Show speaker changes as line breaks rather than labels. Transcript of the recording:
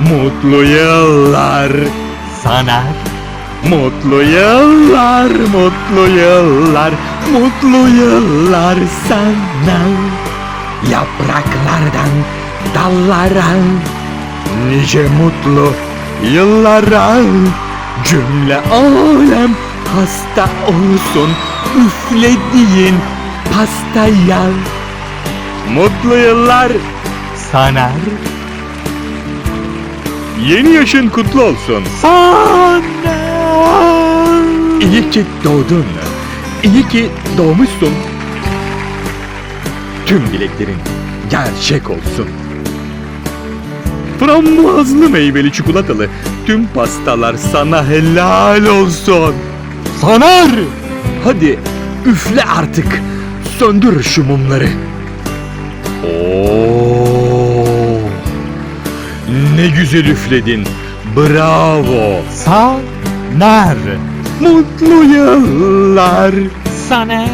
Mutlu yıllar
Sana
Mutlu yıllar, mutlu yıllar, mutlu yıllar sana. Yapraklardan dallara, nice mutlu yıllara. Cümle alem hasta olsun, üflediğin pastaya. Mutlu yıllar,
sana
yeni yaşın kutlu olsun. İyi ki doğdun. İyi ki doğmuşsun. Tüm dileklerin gerçek olsun. Frambuazlı meyveli çikolatalı tüm pastalar sana helal olsun.
Soner
Hadi üfle artık. Söndür şu mumları. Oo! Ne güzel üfledin. Bravo.
Soner
Mutlu yıllar.
Soner